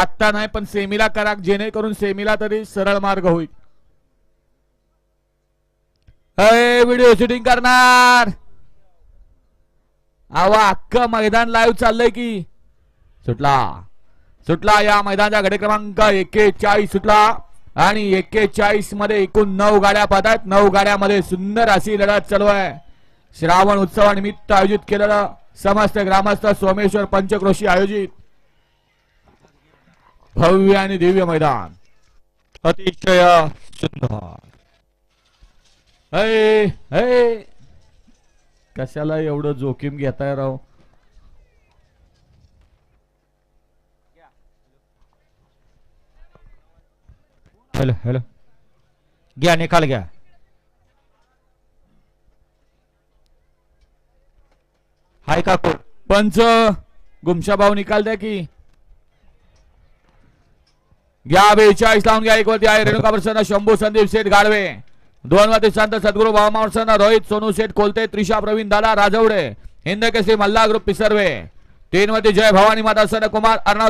आत्ता नाही पण सेमीला करा जेणेकरून सेमीला तरी सरळ मार्ग होईल. व्हिडिओ शूटिंग करणार. आवा अख्खं मैदान लाईव्ह चाललंय की. सुटला. सुटला या मैदानाचा घडे क्रमांक एक्केचाळीस सुटला. आणि एक्केचाळीसमध्ये एकूण नऊ गाड्या पाहतात नऊ गाड्यामध्ये सुंदर अशी लढत चालू आहे. श्रावण उत्सवानिमित्त आयोजित केलेलं समस्त ग्रामस्थ सोमेश्वर पंचक्रोशी आयोजित. भव्य आणि दिव्य मैदान. अतिशय सुंदर. अय अय कशाला एवढं जोखीम घेताय राव? Hello hello. घ्या निकाल घ्या. हाय का कोण पंच गुमशा भाऊ निकाल द्या की. घ्या बेचाळीस लावून घ्या एक वरती आहे रेणुका प्रसन्न शंभू संदीप शेठ गाडवे दोन वरती संत सद्गुरू भावमावसन रोहित सोनू शेठ कोलते त्रिशा प्रवीण दादा राजवडे हिंद केसरी मल्ला ग्रुप पिसर्वे. तीन वरती जय भवानी माता सन कुमार अर्णव